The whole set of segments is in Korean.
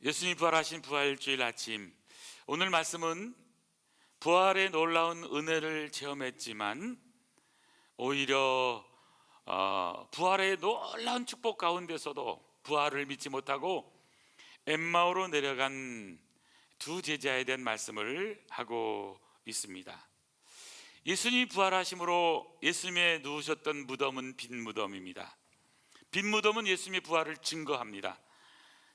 예수님 부활하신 부활주일 아침 오늘 말씀은 부활의 놀라운 은혜를 체험했지만 오히려 어, 부활의 놀라운 축복 가운데서도 부활을 믿지 못하고 엠마오로 내려간 두 제자에 대한 말씀을 하고 있습니다. 예수님이 부활하심으로 예수님의 누우셨던 무덤은 빈 무덤입니다. 빈 무덤은 예수님의 부활을 증거합니다.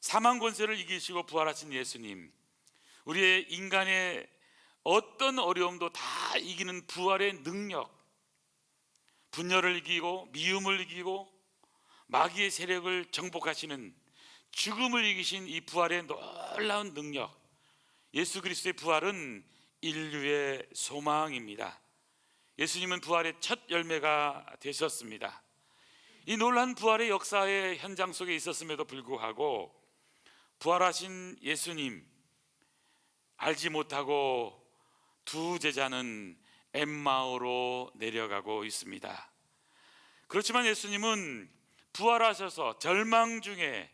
사망 권세를 이기시고 부활하신 예수님, 우리의 인간의 어떤 어려움도 다 이기는 부활의 능력, 분열을 이기고 미움을 이기고 마귀의 세력을 정복하시는 죽음을 이기신 이 부활의 놀라운 능력, 예수 그리스도의 부활은 인류의 소망입니다. 예수님은 부활의 첫 열매가 되셨습니다. 이 놀란 부활의 역사의 현장 속에 있었음에도 불구하고 부활하신 예수님 알지 못하고 두 제자는 엠마오로 내려가고 있습니다. 그렇지만 예수님은 부활하셔서 절망 중에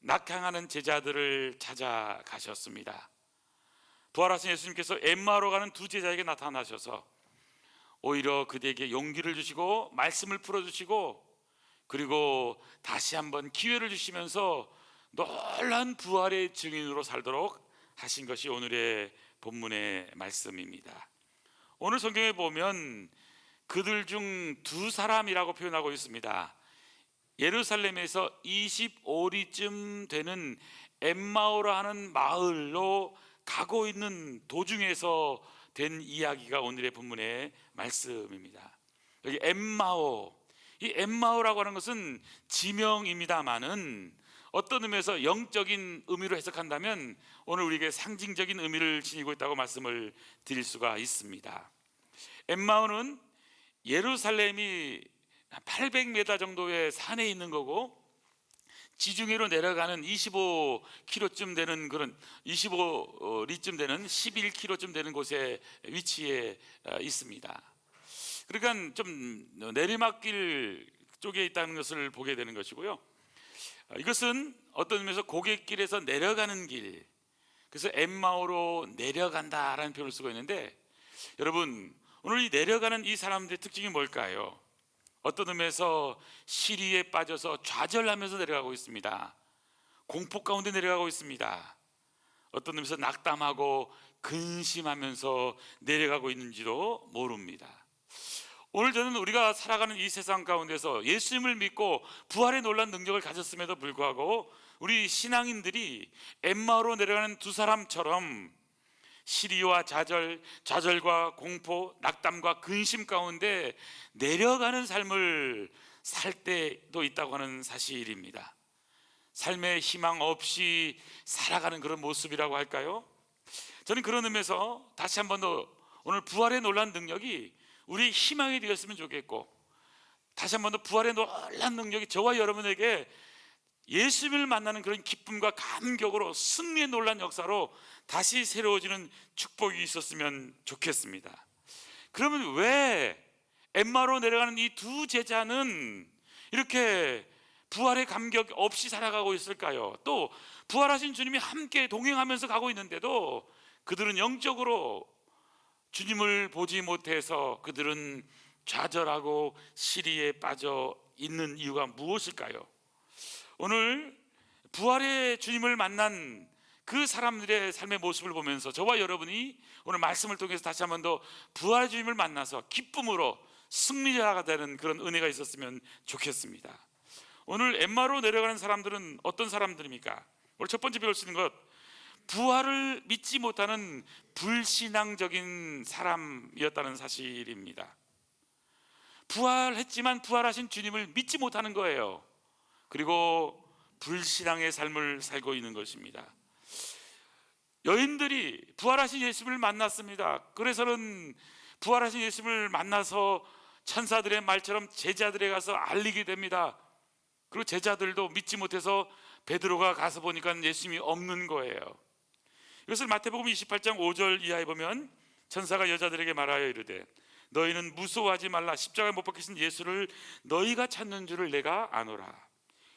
낙항하는 제자들을 찾아가셨습니다. 부활하신 예수님께서 엠마오로 가는 두 제자에게 나타나셔서 오히려 그들에게 용기를 주시고 말씀을 풀어 주시고 그리고 다시 한번 기회를 주시면서 놀란 부활의 증인으로 살도록 하신 것이 오늘의 본문의 말씀입니다. 오늘 성경에 보면 그들 중 두 사람이라고 표현하고 있습니다. 예루살렘에서 25리쯤 되는 엠마오라 하는 마을로 가고 있는 도중에서 된 이야기가 오늘의 본문의 말씀입니다. 여기 엠마오, 이 엠마오라고 하는 것은 지명입니다만은 어떤 의미에서 영적인 의미로 해석한다면 오늘 우리에게 상징적인 의미를 지니고 있다고 말씀을 드릴 수가 있습니다. 엠마오는 예루살렘이 800m 정도의 산에 있는 거고 지중해로 내려가는 25km쯤 되는 그런 25리쯤 되는 11km쯤 되는 곳에 위치해 있습니다. 그러니까 좀 내리막길 쪽에 있다는 것을 보게 되는 것이고요. 이것은 어떤 의미에서 고갯길에서 내려가는 길. 그래서 엠마오로 내려간다라는 표현을 쓰고 있는데 여러분 오늘 이 내려가는 이 사람들의 특징이 뭘까요? 어떤 의미에서 시리에 빠져서 좌절하면서 내려가고 있습니다. 공포 가운데 내려가고 있습니다. 어떤 의미에서 낙담하고 근심하면서 내려가고 있는지도 모릅니다. 오늘 저는 우리가 살아가는 이 세상 가운데서 예수님을 믿고 부활의 놀란 능력을 가졌음에도 불구하고 우리 신앙인들이 엠마오로 내려가는 두 사람처럼 시리와 좌절, 좌절과 공포, 낙담과 근심 가운데 내려가는 삶을 살 때도 있다고 하는 사실입니다. 삶의 희망 없이 살아가는 그런 모습이라고 할까요? 저는 그런 의미에서 다시 한 번 더 오늘 부활의 놀란 능력이 우리 희망이 되었으면 좋겠고 다시 한 번 더 부활의 놀란 능력이 저와 여러분에게 예수님을 만나는 그런 기쁨과 감격으로 승리의 놀란 역사로 다시 새로워지는 축복이 있었으면 좋겠습니다. 그러면 왜 엠마로 내려가는 이 두 제자는 이렇게 부활의 감격 없이 살아가고 있을까요? 또 부활하신 주님이 함께 동행하면서 가고 있는데도 그들은 영적으로 주님을 보지 못해서 그들은 좌절하고 시리에 빠져 있는 이유가 무엇일까요? 오늘 부활의 주님을 만난 그 사람들의 삶의 모습을 보면서 저와 여러분이 오늘 말씀을 통해서 다시 한 번 더 부활의 주님을 만나서 기쁨으로 승리자가 되는 그런 은혜가 있었으면 좋겠습니다. 오늘 엠마로 내려가는 사람들은 어떤 사람들입니까? 오늘 첫 번째 배울 수 있는 것 부활을 믿지 못하는 불신앙적인 사람이었다는 사실입니다. 부활했지만 부활하신 주님을 믿지 못하는 거예요. 그리고 불신앙의 삶을 살고 있는 것입니다. 여인들이 부활하신 예수님을 만났습니다. 그래서는 부활하신 예수님을 만나서 천사들의 말처럼 제자들에 가서 알리게 됩니다. 그리고 제자들도 믿지 못해서 베드로가 가서 보니까 예수님이 없는 거예요. 이것을 마태복음 28장 5절 이하에 보면 천사가 여자들에게 말하여 이르되 너희는 무서워하지 말라 십자가에 못 박히신 예수를 너희가 찾는 줄을 내가 아노라.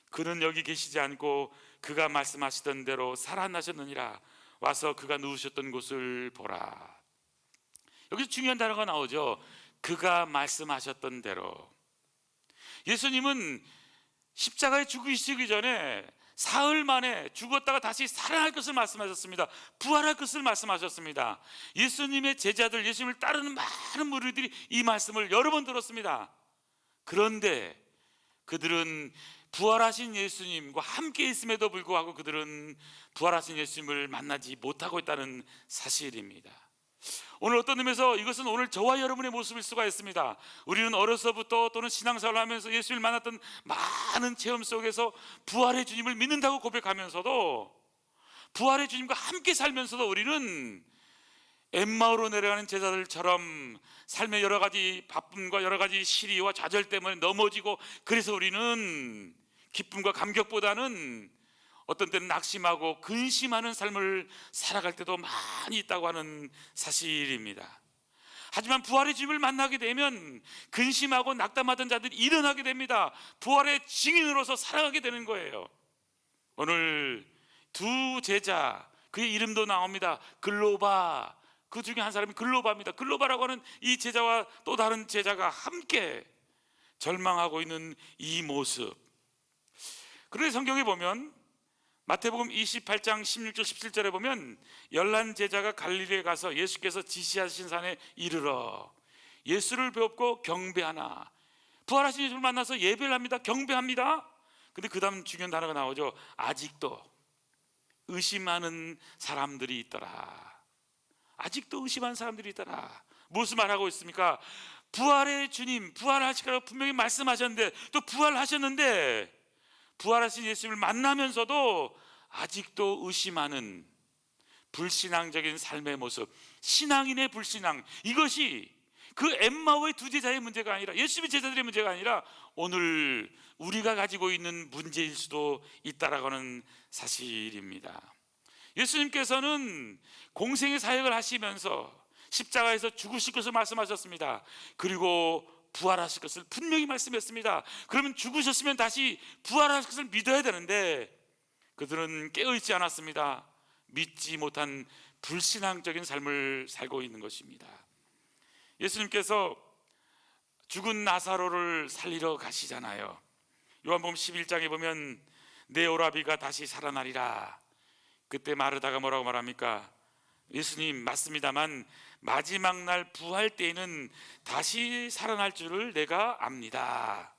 그는 여기 계시지 않고 그가 말씀하시던 대로 살아나셨느니라 와서 그가 누우셨던 곳을 보라. 여기서 중요한 단어가 나오죠. 그가 말씀하셨던 대로. 예수님은 십자가에 죽으시기 전에 사흘 만에 죽었다가 다시 살아날 것을 말씀하셨습니다. 부활할 것을 말씀하셨습니다. 예수님의 제자들, 예수님을 따르는 많은 무리들이 이 말씀을 여러 번 들었습니다. 그런데 그들은 부활하신 예수님과 함께 있음에도 불구하고 그들은 부활하신 예수님을 만나지 못하고 있다는 사실입니다. 오늘 어떤 의미에서 이것은 오늘 저와 여러분의 모습일 수가 있습니다. 우리는 어려서부터 또는 신앙생활을 하면서 예수님을 만났던 많은 체험 속에서 부활의 주님을 믿는다고 고백하면서도 부활의 주님과 함께 살면서도 우리는 엠마오로 내려가는 제자들처럼 삶의 여러 가지 바쁨과 여러 가지 시리와 좌절 때문에 넘어지고 그래서 우리는 기쁨과 감격보다는 어떤 때는 낙심하고 근심하는 삶을 살아갈 때도 많이 있다고 하는 사실입니다. 하지만 부활의 주님을 만나게 되면 근심하고 낙담하던 자들이 일어나게 됩니다. 부활의 증인으로서 살아가게 되는 거예요. 오늘 두 제자 그의 이름도 나옵니다. 글로바 그 중에 한 사람이 글로바입니다. 글로바라고 하는 이 제자와 또 다른 제자가 함께 절망하고 있는 이 모습. 그런데 성경에 보면 마태복음 28장 16절 17절에 보면 열한 제자가 갈릴리에 가서 예수께서 지시하신 산에 이르러 예수를 배웠고 경배하나 부활하신 예수를 만나서 예배를 합니다. 경배합니다. 근데 그 다음 중요한 단어가 나오죠. 아직도 의심하는 사람들이 있더라. 아직도 의심하는 사람들이 있더라. 무슨 말하고 있습니까? 부활의 주님, 부활하시라고 분명히 말씀하셨는데 또 부활하셨는데 부활하신 예수님을 만나면서도 아직도 의심하는 불신앙적인 삶의 모습, 신앙인의 불신앙 이것이 그 엠마오의 두 제자의 문제가 아니라 예수님의 제자들의 문제가 아니라 오늘 우리가 가지고 있는 문제일 수도 있다라고 하는 사실입니다. 예수님께서는 공생의 사역을 하시면서 십자가에서 죽으실 것을 말씀하셨습니다. 그리고 부활하실 것을 분명히 말씀했습니다. 그러면 죽으셨으면 다시 부활하실 것을 믿어야 되는데 그들은 깨어있지 않았습니다. 믿지 못한 불신앙적인 삶을 살고 있는 것입니다. 예수님께서 죽은 나사로를 살리러 가시잖아요. 요한복음 11장에 보면 내 오라비가 다시 살아나리라. 그때 마르다가 뭐라고 말합니까? 예수님 맞습니다만 마지막 날 부활 때에는 다시 살아날 줄을 내가 압니다.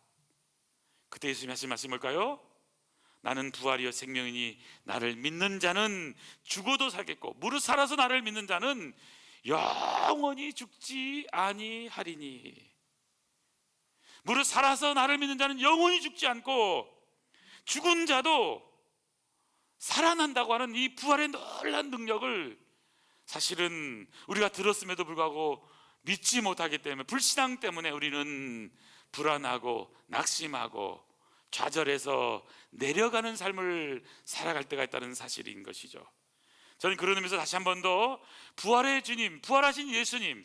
그때 예수님 하신 말씀이 뭘까요? 나는 부활이요 생명이니 나를 믿는 자는 죽어도 살겠고 무릇 살아서 나를 믿는 자는 영원히 죽지 아니하리니 무릇 살아서 나를 믿는 자는 영원히 죽지 않고 죽은 자도 살아난다고 하는 이 부활의 놀란 능력을 사실은 우리가 들었음에도 불구하고 믿지 못하기 때문에 불신앙 때문에 우리는 불안하고 낙심하고 좌절해서 내려가는 삶을 살아갈 때가 있다는 사실인 것이죠. 저는 그런 의미에서 다시 한 번 더 부활의 주님, 부활하신 예수님,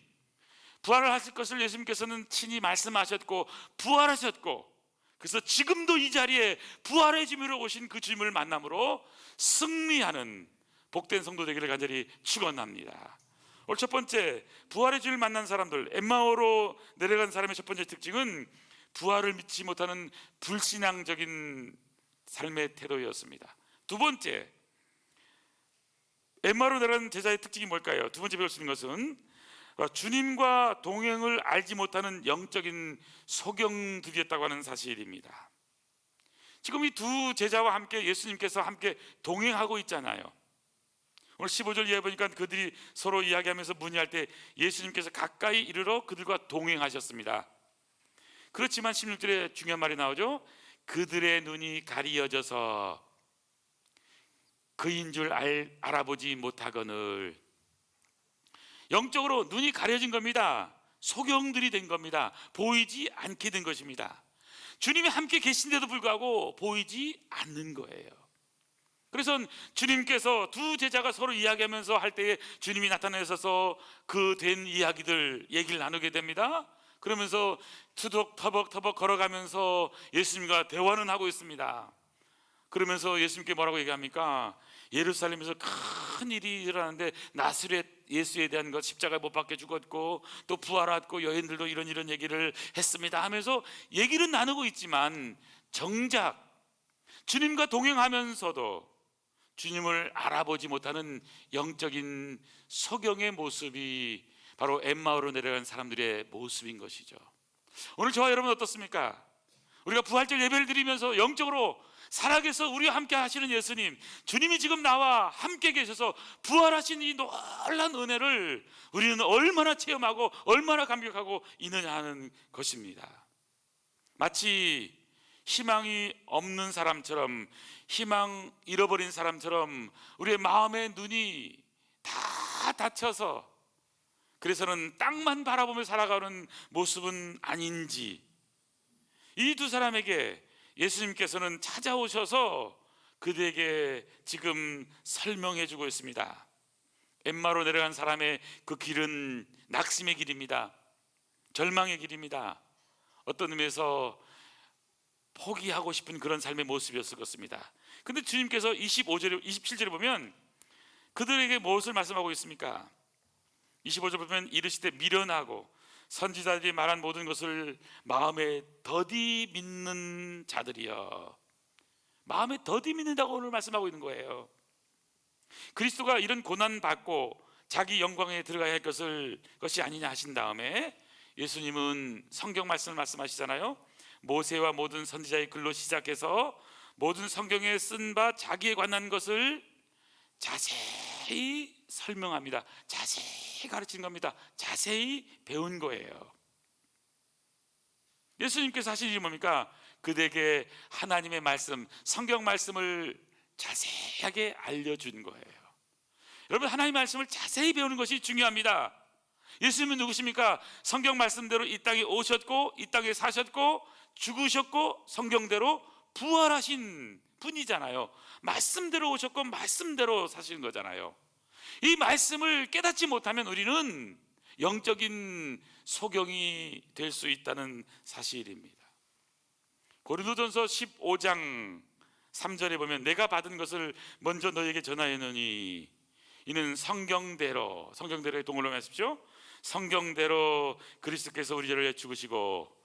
부활을 하실 것을 예수님께서는 친히 말씀하셨고 부활하셨고 그래서 지금도 이 자리에 부활의 주님으로 오신 그 주님을 만남으로 승리하는 복된 성도 되기를 간절히 축원합니다. 오늘 첫 번째 부활의 주를 만난 사람들 엠마오로 내려간 사람의 첫 번째 특징은 부활을 믿지 못하는 불신앙적인 삶의 태도였습니다. 두 번째 엠마로 내려간 제자의 특징이 뭘까요? 두 번째 배울 수 있는 것은 주님과 동행을 알지 못하는 영적인 소경들이었다고 하는 사실입니다. 지금 이 두 제자와 함께 예수님께서 함께 동행하고 있잖아요. 오늘 15절 이해 보니까 그들이 서로 이야기하면서 문의할 때 예수님께서 가까이 이르러 그들과 동행하셨습니다. 그렇지만 16절에 중요한 말이 나오죠. 그들의 눈이 가리어져서 그인 줄 알, 알아보지 못하거늘 영적으로 눈이 가려진 겁니다. 소경들이 된 겁니다. 보이지 않게 된 것입니다. 주님이 함께 계신데도 불구하고 보이지 않는 거예요. 그래서 주님께서 두 제자가 서로 이야기하면서 할 때에 주님이 나타나셔서 그 된 이야기들 얘기를 나누게 됩니다. 그러면서 투덕 터벅 터벅 걸어가면서 예수님과 대화는 하고 있습니다. 그러면서 예수님께 뭐라고 얘기합니까? 예루살렘에서 큰 일이 일어나는데 나스렛 예수에 대한 것 십자가에 못 박혀 죽었고 또 부활했고 여인들도 이런 이런 얘기를 했습니다 하면서 얘기를 나누고 있지만 정작 주님과 동행하면서도 주님을 알아보지 못하는 영적인 소경의 모습이 바로 엠마오로 내려간 사람들의 모습인 것이죠. 오늘 저와 여러분 어떻습니까? 우리가 부활절 예배를 드리면서 영적으로 살아계서 우리와 함께 하시는 예수님, 주님이 지금 나와 함께 계셔서 부활하신 이 놀란 은혜를 우리는 얼마나 체험하고 얼마나 감격하고 있느냐 하는 것입니다. 마치 희망이 없는 사람처럼 희망 잃어버린 사람처럼 우리의 마음의 눈이 다 닫혀서 그래서는 땅만 바라보며 살아가는 모습은 아닌지 이 두 사람에게 예수님께서는 찾아오셔서 그들에게 지금 설명해 주고 있습니다. 엠마로 내려간 사람의 그 길은 낙심의 길입니다. 절망의 길입니다. 어떤 의미에서 포기하고 싶은 그런 삶의 모습이었을 것입니다. 근데 주님께서 25절에 27절에 보면 그들에게 무엇을 말씀하고 있습니까? 25절 보면 이르시되 미련하고 선지자들이 말한 모든 것을 마음에 더디 믿는 자들이여. 마음에 더디 믿는다고 오늘 말씀하고 있는 거예요. 그리스도가 이런 고난 받고 자기 영광에 들어가야 할 것을 것이 아니냐 하신 다음에 예수님은 성경 말씀을 말씀하시잖아요. 모세와 모든 선지자의 글로 시작해서 모든 성경에 쓴 바 자기에 관한 것을 자세히 설명합니다. 자세히 가르치는 겁니다. 자세히 배운 거예요. 예수님께서 하신 일이 뭡니까? 그대에게 하나님의 말씀, 성경 말씀을 자세하게 알려준 거예요. 여러분 하나님의 말씀을 자세히 배우는 것이 중요합니다. 예수님은 누구십니까? 성경 말씀대로 이 땅에 오셨고 이 땅에 사셨고 죽으셨고 성경대로 부활하신 분이잖아요. 말씀대로 오셨고 말씀대로 사시는 거잖아요. 이 말씀을 깨닫지 못하면 우리는 영적인 소경이 될 수 있다는 사실입니다. 고린도전서 15장 3절에 보면 내가 받은 것을 먼저 너에게 전하였느니 이는 성경대로 성경대로의 동물로 하십시오. 성경대로 그리스도께서 우리를 위해 죽으시고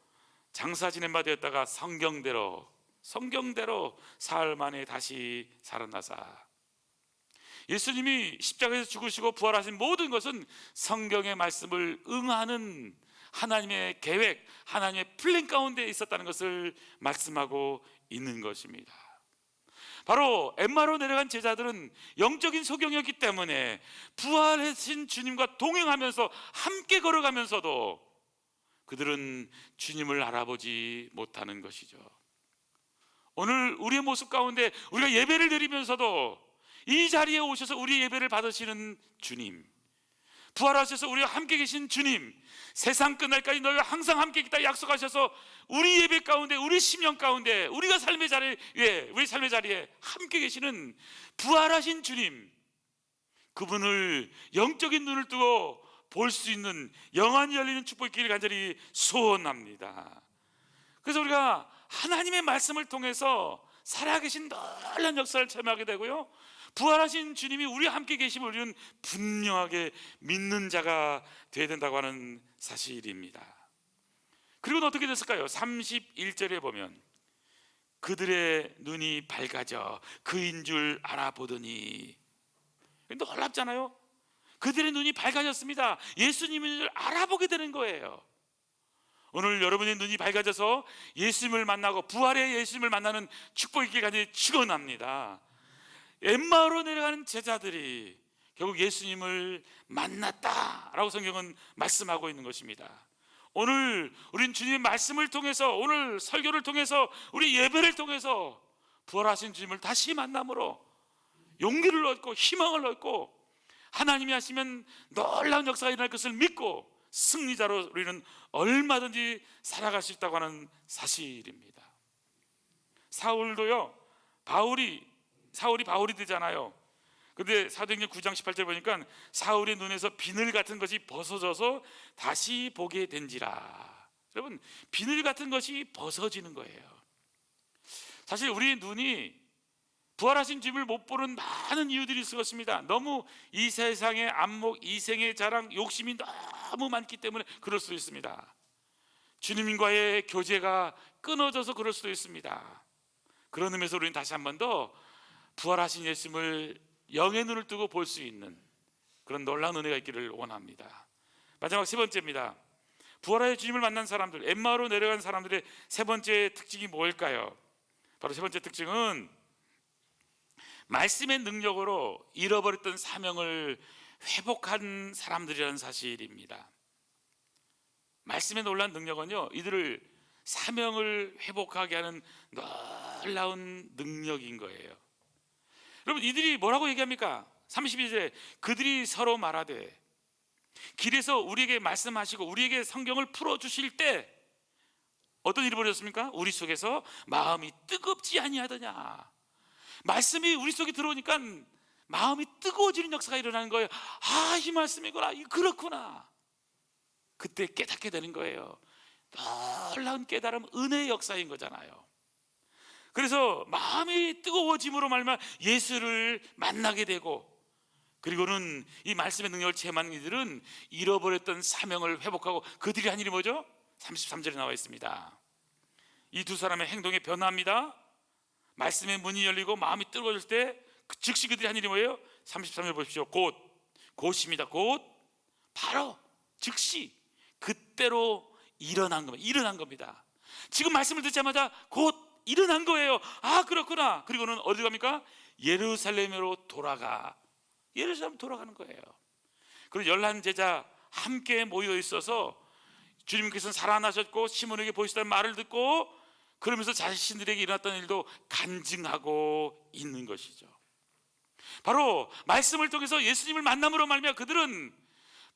장사 지낸 바 되었다가 성경대로 성경대로 사흘 만에 다시 살아나사 예수님이 십자가에서 죽으시고 부활하신 모든 것은 성경의 말씀을 응하는 하나님의 계획, 하나님의 플랜 가운데 있었다는 것을 말씀하고 있는 것입니다. 바로 엠마로 내려간 제자들은 영적인 소경이었기 때문에 부활하신 주님과 동행하면서 함께 걸어가면서도 그들은 주님을 알아보지 못하는 것이죠. 오늘 우리의 모습 가운데 우리가 예배를 드리면서도 이 자리에 오셔서 우리 예배를 받으시는 주님, 부활하셔서 우리와 함께 계신 주님, 세상 끝날까지 너희와 항상 함께 있다 약속하셔서 우리 예배 가운데, 우리 심령 가운데, 우리가 삶의 자리에, 예, 우리 삶의 자리에 함께 계시는 부활하신 주님, 그분을 영적인 눈을 뜨고 볼 수 있는 영안이 열리는 축복의 길을 간절히 소원합니다. 그래서 우리가 하나님의 말씀을 통해서 살아계신 놀란 역사를 체험하게 되고요. 부활하신 주님이 우리와 함께 계심을 우리는 분명하게 믿는 자가 되어야 된다고 하는 사실입니다. 그리고 어떻게 됐을까요? 31절에 보면 그들의 눈이 밝아져 그인 줄 알아보더니 놀랍잖아요. 그들의 눈이 밝아졌습니다. 예수님을 알아보게 되는 거예요. 오늘 여러분의 눈이 밝아져서 예수님을 만나고 부활의 예수님을 만나는 축복의 길까지 축원합니다. 엠마오로 내려가는 제자들이 결국 예수님을 만났다라고 성경은 말씀하고 있는 것입니다. 오늘 우린 주님의 말씀을 통해서 오늘 설교를 통해서 우리 예배를 통해서 부활하신 주님을 다시 만남으로 용기를 얻고 희망을 얻고 하나님이 하시면 놀라운 역사가 일어날 것을 믿고 승리자로 우리는 얼마든지 살아갈 수 있다고 하는 사실입니다. 사울도요, 바울이 사울이 바울이 되잖아요. 근데 사도행전 9장 18절 보니까 사울의 눈에서 비늘 같은 것이 벗어져서 다시 보게 된지라. 여러분, 비늘 같은 것이 벗어지는 거예요. 사실 우리 눈이 부활하신 주님을 못 보는 많은 이유들이 있을 것입니다. 너무 이 세상의 안목, 이생의 자랑, 욕심이 너무 많기 때문에 그럴 수도 있습니다. 주님과의 교제가 끊어져서 그럴 수도 있습니다. 그런 의미에서 우리는 다시 한 번 더 부활하신 예수님을 영의 눈을 뜨고 볼 수 있는 그런 놀라운 은혜가 있기를 원합니다. 마지막 세 번째입니다. 부활하신 주님을 만난 사람들, 엠마오로 내려간 사람들의 세 번째 특징이 뭘까요? 바로 세 번째 특징은 말씀의 능력으로 잃어버렸던 사명을 회복한 사람들이라는 사실입니다. 말씀의 놀란 능력은요, 이들을 사명을 회복하게 하는 놀라운 능력인 거예요. 여러분, 이들이 뭐라고 얘기합니까? 32절에 그들이 서로 말하되 길에서 우리에게 말씀하시고 우리에게 성경을 풀어 주실 때 어떤 일이 벌어졌습니까? 우리 속에서 마음이 뜨겁지 아니하더냐. 말씀이 우리 속에 들어오니까 마음이 뜨거워지는 역사가 일어나는 거예요. 아, 이 말씀이구나. 이 그렇구나. 그때 깨닫게 되는 거예요. 놀라운 깨달음, 은혜의 역사인 거잖아요. 그래서 마음이 뜨거워짐으로 말면 예수를 만나게 되고 그리고는 이 말씀의 능력을 체험하는 이들은 잃어버렸던 사명을 회복하고 그들이 한 일이 뭐죠? 33절에 나와 있습니다. 이 두 사람의 행동이 변화합니다. 말씀의 문이 열리고 마음이 뜨거워질 때 그- 즉시 그들이 한 일이 뭐예요? 33절 보십시오. 곧 곧입니다. 곧 바로 즉시 그때로 일어난 겁니다. 일어난 겁니다. 지금 말씀을 듣자마자 곧 일어난 거예요. 아 그렇구나. 그리고는 어디 갑니까? 예루살렘으로 돌아가. 예루살렘 돌아가는 거예요. 그리고 열한 제자 함께 모여 있어서 주님께서는 살아나셨고 시몬에게 보시다는 말을 듣고 그러면서 자신들에게 일어났던 일도 간증하고 있는 것이죠. 바로 말씀을 통해서 예수님을 만남으로 말미암아 그들은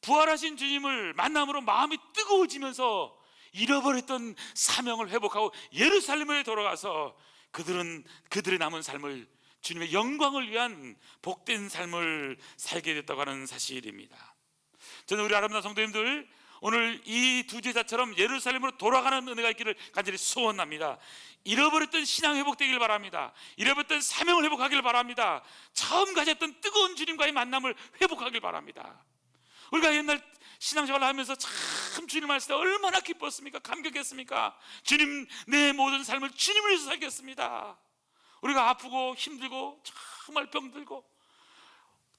부활하신 주님을 만남으로 마음이 뜨거워지면서 잃어버렸던 사명을 회복하고 예루살렘에 돌아가서 그들은 그들의 남은 삶을 주님의 영광을 위한 복된 삶을 살게 됐다고 하는 사실입니다. 저는 우리 아름다운 성도님들 오늘 이 두 제자처럼 예루살렘으로 돌아가는 은혜가 있기를 간절히 소원합니다. 잃어버렸던 신앙 회복되길 바랍니다. 잃어버렸던 사명을 회복하길 바랍니다. 처음 가졌던 뜨거운 주님과의 만남을 회복하길 바랍니다. 우리가 옛날 신앙생활을 하면서 참 주님 말씀 때 얼마나 기뻤습니까? 감격했습니까? 주님 내 모든 삶을 주님을 위해서 살겠습니다. 우리가 아프고 힘들고 정말 병들고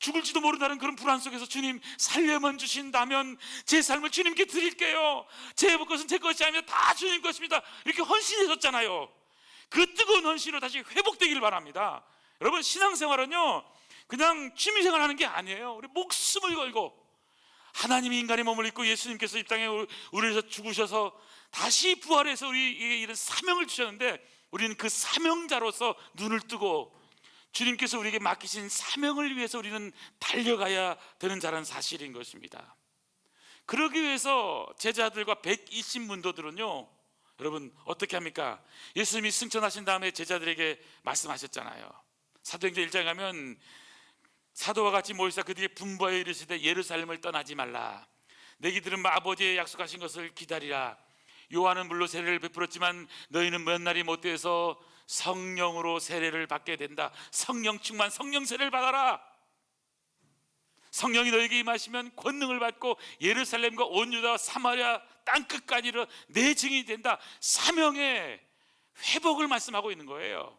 죽을지도 모른다는 그런 불안 속에서 주님 살려만 주신다면 제 삶을 주님께 드릴게요. 제 것은 제 것이 아니라 다 주님 것입니다. 이렇게 헌신해줬잖아요. 그 뜨거운 헌신으로 다시 회복되기를 바랍니다. 여러분 신앙생활은요 그냥 취미생활 하는 게 아니에요. 우리 목숨을 걸고 하나님이 인간의 몸을 입고 예수님께서 이 땅에 우리에서 죽으셔서 다시 부활해서 우리에게 이런 사명을 주셨는데 우리는 그 사명자로서 눈을 뜨고 주님께서 우리에게 맡기신 사명을 위해서 우리는 달려가야 되는 자라는 사실인 것입니다. 그러기 위해서 제자들과 120문도들은요, 여러분 어떻게 합니까? 예수님이 승천하신 다음에 제자들에게 말씀하셨잖아요. 사도행전 1장에 가면 사도와 같이 모이사 그들이 분부하여 이르시되 예루살렘을 떠나지 말라. 내기들은 아버지의 약속하신 것을 기다리라. 요한은 물로 세례를 베풀었지만 너희는 몇 날이 못 돼서 성령으로 세례를 받게 된다. 성령 충만 성령 세례를 받아라. 성령이 너에게 임하시면 권능을 받고 예루살렘과 온 유다 사마리아 땅 끝까지 내 증인이 된다. 사명의 회복을 말씀하고 있는 거예요.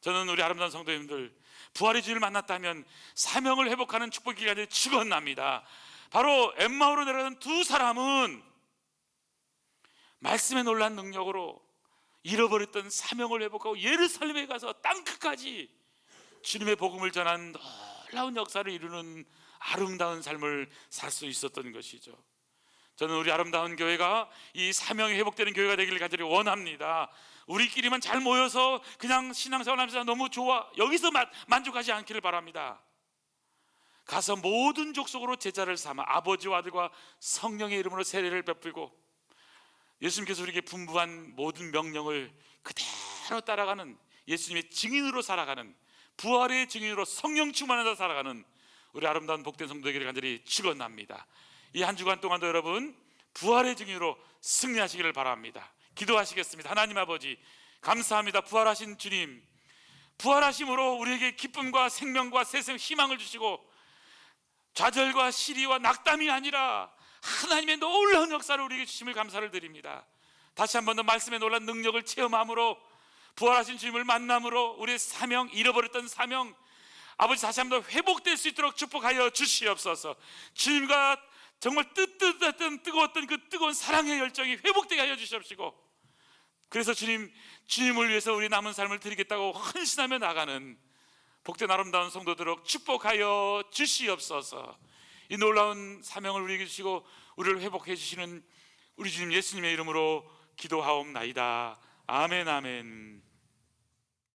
저는 우리 아름다운 성도님들 부활의 주를 만났다면 사명을 회복하는 축복 기간이 축원납니다. 바로 엠마오로 내려가는 두 사람은 말씀에 놀란 능력으로 잃어버렸던 사명을 회복하고 예루살렘에 가서 땅 끝까지 주님의 복음을 전한 놀라운 역사를 이루는 아름다운 삶을 살 수 있었던 것이죠. 저는 우리 아름다운 교회가 이 사명이 회복되는 교회가 되기를 간절히 원합니다. 우리끼리만 잘 모여서 그냥 신앙생활 하면서 너무 좋아 여기서 만, 만족하지 않기를 바랍니다. 가서 모든 족속으로 제자를 삼아 아버지와 아들과 성령의 이름으로 세례를 베풀고 예수님께서 우리에게 분부한 모든 명령을 그대로 따라가는 예수님의 증인으로 살아가는 부활의 증인으로 성령 충만하다 살아가는 우리 아름다운 복된 성도에게 간절히 축원합니다. 이 한 주간 동안도 여러분 부활의 증인으로 승리하시기를 바랍니다. 기도하시겠습니다. 하나님 아버지 감사합니다. 부활하신 주님 부활하심으로 우리에게 기쁨과 생명과 세상 희망을 주시고 좌절과 시리와 낙담이 아니라 하나님의 놀라운 역사를 우리에게 주심을 감사를 드립니다. 다시 한 번 더 말씀의 놀란 능력을 체험함으로 부활하신 주님을 만남으로 우리의 사명 잃어버렸던 사명 아버지 다시 한번더 회복될 수 있도록 축복하여 주시옵소서. 주님과 정말 뜨뜻했던 뜨거웠던 그 뜨거운 사랑의 열정이 회복되게 하여 주시옵시고 그래서 주님 주님을 위해서 우리 남은 삶을 드리겠다고 헌신하며 나가는 복된 아름다운 성도들을 축복하여 주시옵소서. 이 놀라운 사명을 우리에게 주시고 우리를 회복해 주시는 우리 주님 예수님의 이름으로 기도하옵나이다. 아멘 아멘.